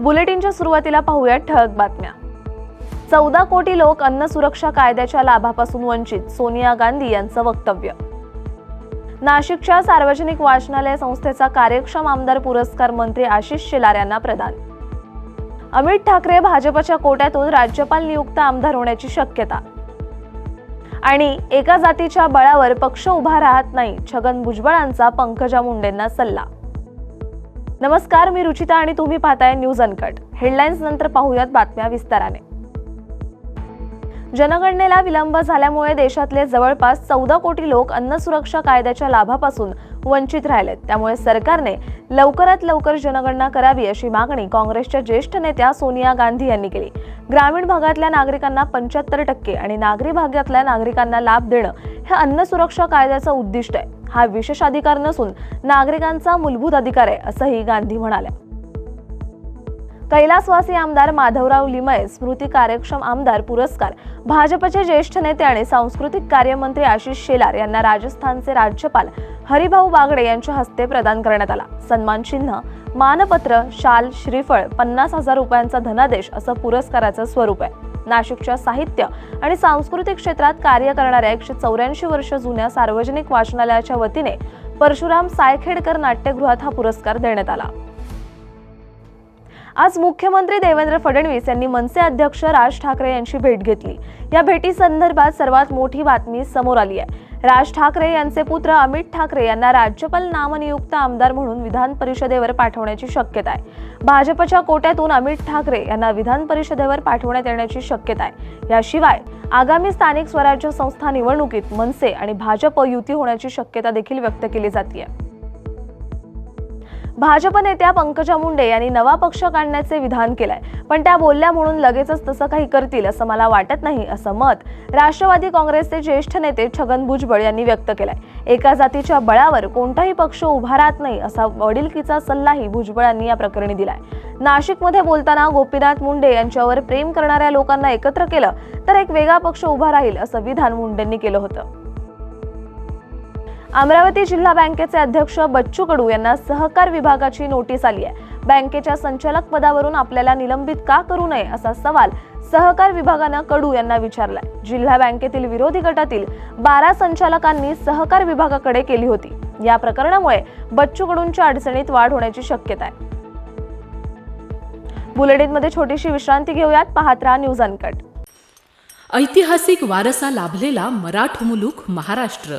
बुलेटिनच्या सुरुवातीला पाहूया ठळक बातम्या. चौदा कोटी लोक अन्न सुरक्षा कायद्याच्या लाभापासून वंचित सोनिया गांधी यांचं वक्तव्य. नाशिकच्या सार्वजनिक वाचनालय संस्थेचा कार्यक्षम आमदार पुरस्कार मंत्री आशिष शेलार यांना प्रदान. अमित ठाकरे भाजपच्या कोट्यातून राज्यपाल नियुक्त आमदार होण्याची शक्यता. आणि एका जातीच्या बळावर पक्ष उभा राहत नाही छगन भुजबळांचा पंकजा मुंडेंना सल्ला. नमस्कार मी रुचिता आणि तुम्ही पाहताय न्यूज अनकट. हेडलाईन्स नंतर पाहूयात बातम्या विस्ताराने. जनगणनेला विलंब झाल्यामुळे देशातले जवळपास चौदा कोटी लोक अन्न सुरक्षा कायद्याच्या लाभापासून वंचित राहिलेत. त्यामुळे सरकारने लवकरात लवकर जनगणना करावी अशी मागणी काँग्रेसच्या ज्येष्ठ नेत्या सोनिया गांधी यांनी केली. ग्रामीण भागातल्या नागरिकांना पंच्याहत्तर टक्के आणि नागरी भागातल्या नागरिकांना लाभ देणं हे अन्न सुरक्षा कायद्याचं उद्दिष्ट आहे. हा विशेष अधिकार नसून नागरिकांचा मूलभूत अधिकार आहे असंही गांधी म्हणाल्या. कैलासवासी आमदार माधवराव लिमये स्मृती कार्यक्षम आमदार पुरस्कार भाजपचे ज्येष्ठ नेते आणि सांस्कृतिक कार्यमंत्री आशिष शेलार यांना राजस्थानचे राज्यपाल हरिभाऊ बागडे यांच्या हस्ते प्रदान करण्यात आला. सन्मान चिन्ह मानपत्र शाल श्रीफळ पन्नास हजार रुपयांचा धनादेश असं पुरस्काराचं स्वरूप आहे. नाशिकच्या साहित्य आणि सांस्कृतिक क्षेत्रात कार्य करणाऱ्या एकशे चौऱ्याऐंशी वर्ष जुन्या सार्वजनिक वाचनालयाच्या वतीने परशुराम सायखेडकर नाट्यगृहात हा पुरस्कार देण्यात आला. आज मुख्यमंत्री देवेंद्र फडणवीस यांनी मनसे अध्यक्ष राज ठाकरे यांची भेट घेतली. या भेटी संदर्भात सर्वात मोठी बातमी समोर आली आहे. राज ठाकरे यांचे पुत्र अमित ठाकरे यांना राज्यपाल नामनियुक्त आमदार म्हणून विधान परिषदेवर पाठवण्याची शक्यता आहे. भाजपच्या कोट्यातून अमित ठाकरे यांना विधान परिषदेवर पाठवण्यात येण्याची शक्यता आहे. याशिवाय आगामी स्थानिक स्वराज्य संस्था निवडणुकीत मनसे आणि भाजप युती होण्याची शक्यता देखील व्यक्त केली जाते भाजप नेत्या पंकजा मुंडे यांनी नवा पक्ष काढण्याचे विधान केलंय. पण त्या बोलल्या म्हणून लगेचच तसं काही करतील असं मला वाटत नाही असं मत राष्ट्रवादी काँग्रेसचे ज्येष्ठ नेते छगन भुजबळ यांनी व्यक्त केलाय. एका जातीच्या बळावर कोणताही पक्ष उभा राहत नाही असा वडीलकीचा सल्लाही भुजबळ यांनी या प्रकरणी दिलाय. नाशिकमध्ये बोलताना गोपीनाथ मुंडे यांच्यावर प्रेम करणाऱ्या लोकांना एकत्र केलं तर एक वेगळा पक्ष उभा राहील असं विधान मुंडेंनी केलं होतं. अमरावती जिल्हा बँकेचे अध्यक्ष बच्चू कडू यांना सहकार विभागाची नोटीस आली आहे. बँकेच्या संचालक पदावरून आपल्याला निलंबित का करू नये असा सवाल सहकार विभागानं कडू यांना विचारलाय. जिल्हा बँकेतील विरोधी गटातील बारा संचालकांनी सहकार विभागाकडे केली होती. या प्रकरणामुळे बच्चू कडूंच्या अडचणीत वाढ होण्याची शक्यता आहे. बुलेटिनमध्ये छोटीशी विश्रांती घेऊयात. पाहत राहा न्यूज अनकट. ऐतिहासिक वारसा लाभलेला मराठ मुलूक महाराष्ट्र.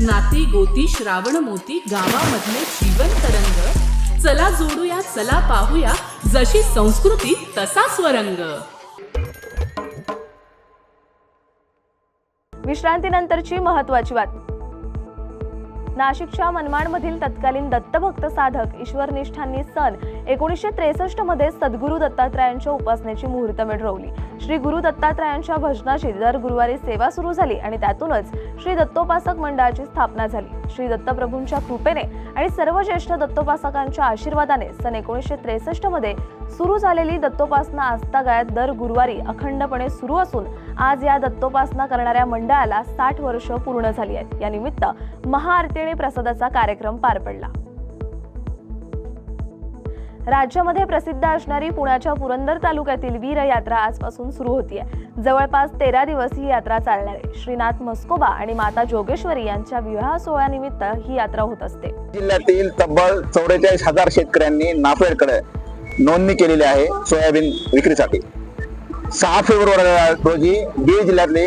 नाती गोती श्रावण मोती गावामधले जीवन तरंग. चला जोडूया चला पाहूया जशी संस्कृती तसा स्वरंग. विश्रांतीनंतरची महत्वाची बातमी. नाशिकच्या मनमाडमधील तत्कालीन दत्तभक्त साधक ईश्वरनिष्ठांनी सन एकोणीसशे त्रेसष्टमध्ये सद्गुरू दत्तात्रयांच्या उपासनेची मुहूर्तमेढ रोवली. श्री गुरु दत्तात्रयांच्या भजनाची दर गुरुवारी सेवा सुरू झाली आणि त्यातूनच श्री दत्तोपासक मंडळाची स्थापना झाली. श्री दत्तप्रभूंच्या कृपेने आणि सर्व ज्येष्ठ दत्तोपासकांच्या आशीर्वादाने सन एकोणीसशे त्रेसष्टमध्ये सुरू झालेली दत्तोपासना आजतागायत दर गुरुवारी अखंडपणे सुरू असून आज या दत्तोपासना करणाऱ्या मंडळाला साठ वर्ष पूर्ण झाली आहेत. या निमित्त महाआरती आणि प्रसादाचा कार्यक्रम पार पडला. राज्यामध्ये प्रसिद्ध असणारी पुण्याच्या पुरंदर तालुक्यातील वीर यात्रा आजपासून सुरू होतीये. जवळपास तेरा दिवस ही यात्रा चालणार आहे. श्रीनाथ मस्कोबा आणि माता जोगेश्वरी यांच्या विवाह सोहळ्यानिमित्त ही यात्रा होत असते. जिल्ह्यातील तब्बल चौवेचाळीस हजार शेतकऱ्यांनी नाफेडकडे नोंदणी केलेली आहे सोयाबीन विक्रीसाठी. सहा फेब्रुवारी रोजी बीड जिल्ह्यातले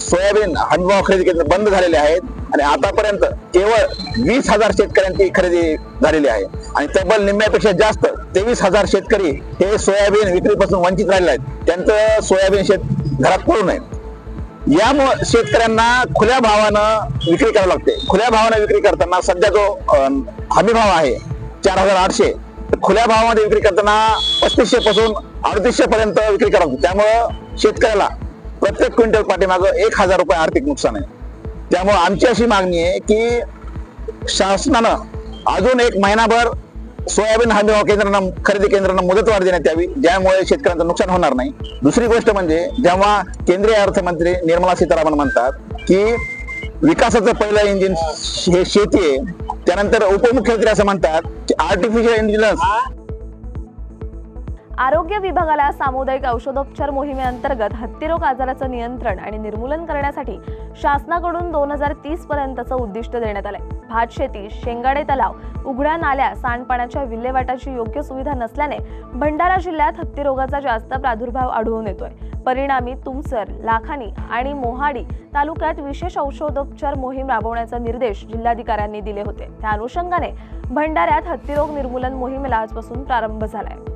सोयाबीन हमीभाव खरेदी केंद्र बंद झालेले आहेत. आणि आतापर्यंत केवळ वीस हजार शेतकऱ्यांची खरेदी झालेली आहे. आणि तब्बल निम्म्यापेक्षा जास्त तेवीस हजार शेतकरी हे सोयाबीन विक्रीपासून वंचित राहिले आहेत. त्यांचं सोयाबीन शेत घरात पडू नये. यामुळे शेतकऱ्यांना खुल्या भावानं विक्री करावी लागते. खुल्या भावानं विक्री करताना सध्या जो हमीभाव हमी भाव आहे चार हजार आठशे खुल्या भावामध्ये विक्री करताना पस्तीसशे पासून अडतीसशे पर्यंत विक्री करावी लागते. त्यामुळं शेतकऱ्याला प्रत्येक क्विंटल पाठीमागं एक हजार रुपये आर्थिक नुकसान आहे. त्यामुळे आमची अशी मागणी आहे की शासनानं अजून एक महिनाभर सोयाबीन हमी भाव केंद्रांना खरेदी केंद्रांना मुदतवाढ देण्यात यावी ज्यामुळे शेतकऱ्यांचं नुकसान होणार नाही. दुसरी गोष्ट म्हणजे जेव्हा केंद्रीय अर्थमंत्री निर्मला सीतारामन म्हणतात की विकासाचं पहिलं इंजिन हे शेती आहे त्यानंतर उपमुख्यमंत्री असं म्हणतात की आर्टिफिशियल इंटेलिजन्स आरोग्य विभागाला सामुदायिक औषधोपचार मोहिमेअंतर्गत हत्तीरोग आजाराचं नियंत्रण आणि निर्मूलन करण्यासाठी शासनाकडून दोन हजार तीस पर्यंतचं उद्दिष्ट देण्यात आलंय. भात शेती शेंगाडे तलाव उघड्या नाल्या सांडपाण्याच्या विल्हेवाटाची योग्य सुविधा नसल्याने भंडारा जिल्ह्यात हत्तीरोगाचा जास्त प्रादुर्भाव आढळून येतोय. परिणामी तुमसर लाखानी आणि मोहाडी तालुक्यात विशेष औषधोपचार मोहीम राबवण्याचा निर्देश जिल्हाधिकाऱ्यांनी दिले होते. त्या अनुषंगाने भंडाऱ्यात हत्तीरोग निर्मूलन मोहिमेला आजपासून प्रारंभ झालाय.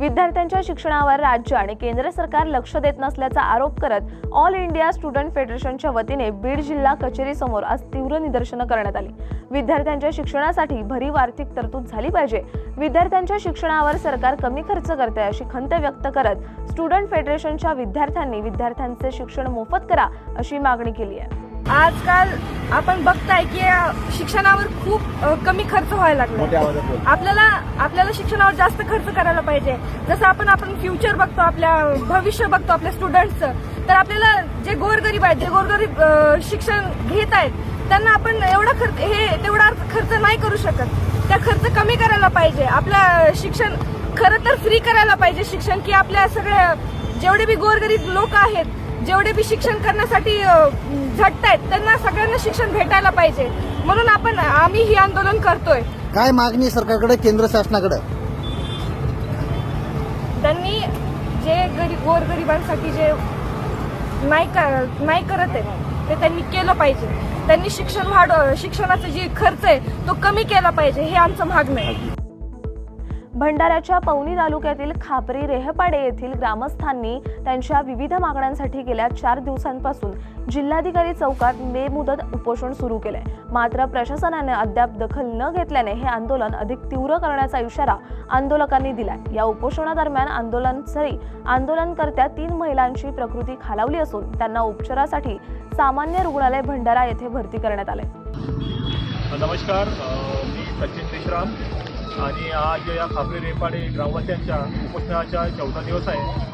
विद्यार्थ्यांच्या शिक्षणावर राज्य आणि केंद्र सरकार लक्ष देत नसल्याचा आरोप करत ऑल इंडिया स्टुडंट फेडरेशनच्या वतीने बीड जिल्हा कचेरीसमोर आज तीव्र निदर्शनं करण्यात आली. विद्यार्थ्यांच्या शिक्षणासाठी भरीव आर्थिक तरतूद झाली पाहिजे. विद्यार्थ्यांच्या शिक्षणावर सरकार कमी खर्च करते अशी खंत व्यक्त करत स्टुडंट फेडरेशनच्या विद्यार्थ्यांनी विद्यार्थ्यांचे शिक्षण मोफत करा अशी मागणी केली आहे. आजकाल आपण बघताय की शिक्षणावर खूप कमी खर्च व्हायला लागला. आपल्याला आपल्याला शिक्षणावर जास्त खर्च करायला पाहिजे. जसं आपण आपण फ्युचर बघतो आपल्या भविष्य बघतो आपल्या स्टुडंटचं तर आपल्याला जे गोरगरीब आहेत जे गोरगरीब शिक्षण घेत आहेत त्यांना आपण एवढा खर्च हे तेवढा खर्च नाही करू शकत. त्या खर्च कमी करायला पाहिजे. आपलं शिक्षण खरं तर फ्री करायला पाहिजे शिक्षण की आपल्या सगळ्या जेवढे बी गोरगरीब लोक आहेत जेवढे बी शिक्षण करण्यासाठी झटतायत त्यांना सगळ्यांना शिक्षण भेटायला पाहिजे. म्हणून आपण आम्ही ही आंदोलन करतोय. काय मागणी सरकारकडे केंद्र शासनाकडे? त्यांनी जे गरीब गोरगरिबांसाठी जे नाही नाही करत आहे ते त्यांनी केलं पाहिजे. त्यांनी शिक्षण वाढ शिक्षणाचा जे खर्च आहे तो कमी केला पाहिजे हे आमचं मागणं आहे. भंडाऱ्याच्या पवनी तालुक्यातील खापरी रेहपाडे येथील ग्रामस्थांनी त्यांच्या विविध मागण्यांसाठी गेल्या चार दिवसांपासून जिल्हाधिकारी चौकात बेमुदत उपोषण सुरू केलंय. मात्र प्रशासनाने अद्याप दखल न घेतल्याने हे आंदोलन अधिक तीव्र करण्याचा इशारा आंदोलकांनी दिलाय. या उपोषणादरम्यान आंदोलनस्थळी आंदोलनकर्त्या तीन महिलांची प्रकृती खालावली असून त्यांना उपचारासाठी सामान्य रुग्णालय भंडारा येथे भरती करण्यात आले नमस्कार मी सचिन विश्राम. आणि आज या खापरी रेपाडे ग्रामवास्यांच्या उपोषणाचा चौथा दिवस आहे.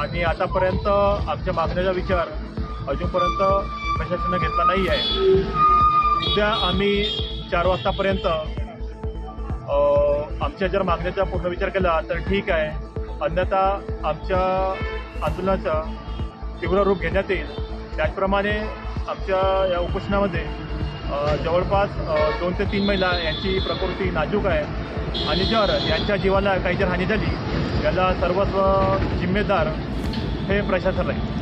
आणि आतापर्यंत आमच्या मागण्याचा विचार अजूनपर्यंत प्रशासनानं घेतला नाही आहे. उद्या आम्ही चार वाजतापर्यंत आमच्या जर मागण्याचा पूर्ण विचार केला तर ठीक आहे. अन्यथा आमच्या आंदोलनाचा तीव्र रूप घेण्यात येईल. त्याचप्रमाणे आमच्या या उपोषणामध्ये जवळपास दोन ते तीन महिला यांची प्रकृती नाजूक आहे. आणि जर यांच्या जीवाला काही जर हानी झाली याला सर्वस्व जिम्मेदार हे प्रशासन राहील.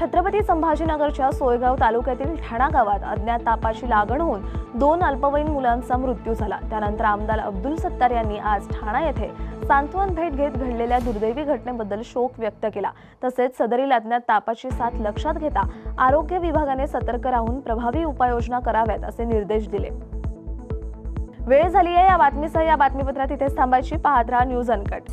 छत्रपती संभाजीनगरच्या सोयगाव तालुक्यातील ठाणा गावात अज्ञात तापाची लागण होऊन दोन अल्पवयीन मुलांचा मृत्यू झाला. त्यानंतर आमदार अब्दुल सत्तार यांनी आज ठाणा येथे सांत्वन भेट घेत घडलेल्या दुर्दैवी घटनेबद्दल शोक व्यक्त केला. तसेच सदरील अज्ञात तापाची साथ लक्षात घेता आरोग्य विभागाने सतर्क राहून प्रभावी उपाययोजना कराव्यात असे निर्देश दिले. वेळ झाली आहे या बातमीसह या बातमीपत्रात इथेच थांबायची. पाहत राहा न्यूज अनकट.